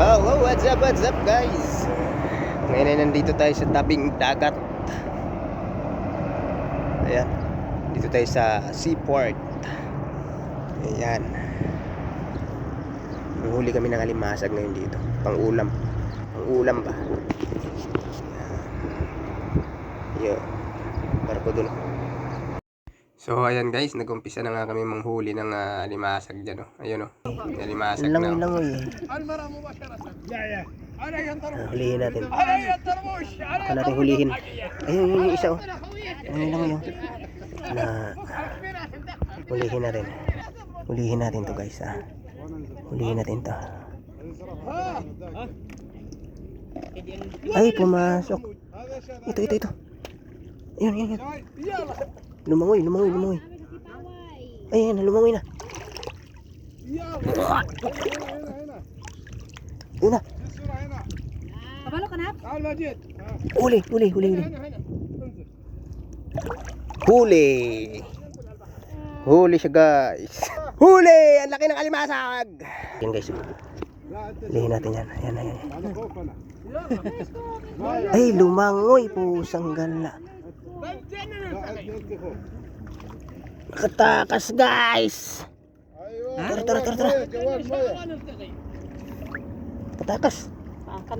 Hello, what's up, what's up guys? Ngayon ay nandito tayo sa tabing dagat. Ayan. Dito tayo sa seaport. Ayan. Nanghuli kami ng alimasag ngayon dito. Pang ulam. Pang ulam pa. Yo. Barko dun. So ayan guys, nag-umpisa na nga kami manghuli ng ah, alimasag dyan. Oh. Ayun oh. May alimasag na. oh. langoy. Hulihin natin. Saan natin hulihin? Ayun, yun yung isa oh. Langoy langoy oh. Na hulihin natin. Hulihin natin to guys ah. Hulihin natin to. Ay, pumasok. Ito, ito, ito. Ayun, ayun, ayun. Lumangoy, lumangoy, lumangoy. Ayan, lumangoy na. Yun na. Kabalo ka na? Huli, huli, huli, huli. Huli. Huli siya guys. Huli! Ang laki ng alimasag! Yan guys. Lihin natin yan. Ayan, ayan. Ay, lumangoy pusang gala. Nakatakas guys! Tara, tara, tara, tara. Katakas.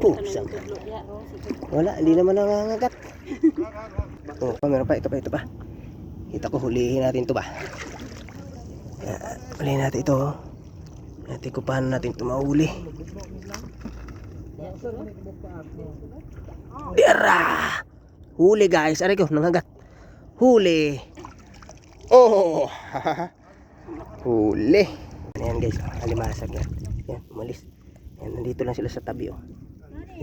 Pusang. Wala, hindi naman nangangagat. Oh, meron pa, ito pa, ito pa. Kita ko, hulihin natin ito ba? Uh, hulihin natin ito. oh. Natin kung paano natin ito mahuli. Dira! Huli guys. Aray ko, nangagat. Huli. Oh! Huli. Ayan guys, alimasag yan. Yan, umalis. Yan, nandito lang sila sa tabi oh.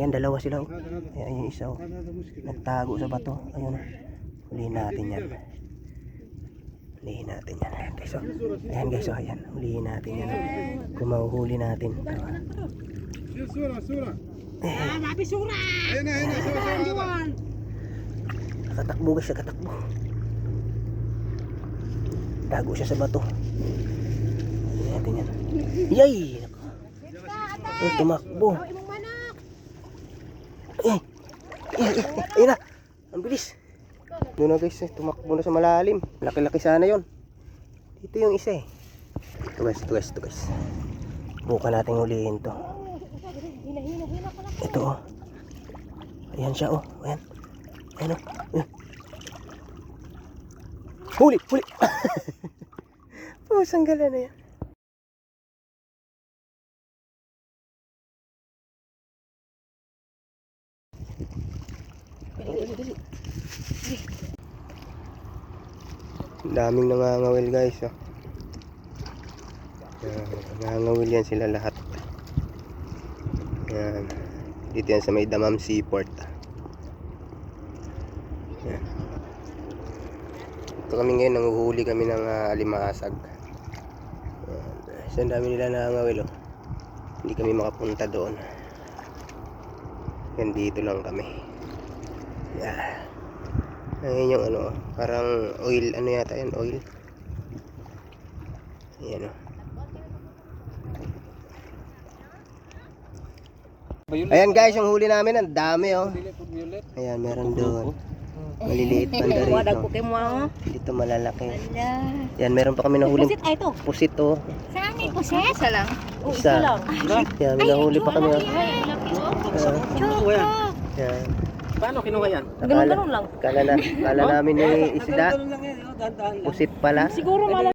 Yan, dalawa sila oh. Ayan yung isa oh. Nagtago sa bato. Ayun oh. Hulihin natin yan. Hulihin natin yan. Ayan guys oh. Ayan guys oh. Ayan. Hulihin natin yan. oh. Kung mahuhuli natin. Ah, mabi sura! Juan! Nakatakbo guys, nakatakbo. Tago siya sa bato. Natin yan. Yay! Ay, tumakbo. Eh, ayun na. Ang bilis. Doon na guys, eh, tumakbo na sa malalim. Laki-laki sana yon. Dito yung isa eh. Ito guys, ito guys, ito guys. Bukan natin hulihin to. Ito oh. Ayan siya oh. Ayan. Ayan oh. Ayan. Huli! Huli! Pusang gala na yan. Daming nangangawil guys oh. Yan, nangangawil yan sila lahat. Yan. Dito yan sa may Damam Seaport. Yan. Ito kami ngayon, nanguhuli kami ng uh, alimasag. So, ang dami nila nangangawil oh. Hindi kami makapunta doon. Yan dito lang kami. Yan. Ayun yung ano, parang oil, ano yata yan, oil. Yan oh. Ayan guys, yung huli namin, ang dami oh. Ayan, meron doon. Maliliit banda Wadag ko rito. kay mo oh. Dito malalaki. Ala. Yan, meron pa kami nahuli. Pusit ay to. Pusit oh. Saan ni pusit? Isa lang. Oh, Isa. lang. Yan, may nahuli pa kami oh. Ay, laki oh. Ah, Choco. Yan. Paano kinuha yan? Ganun-ganun lang. Kala na, kala namin ni isda. Pusit pala. Siguro mala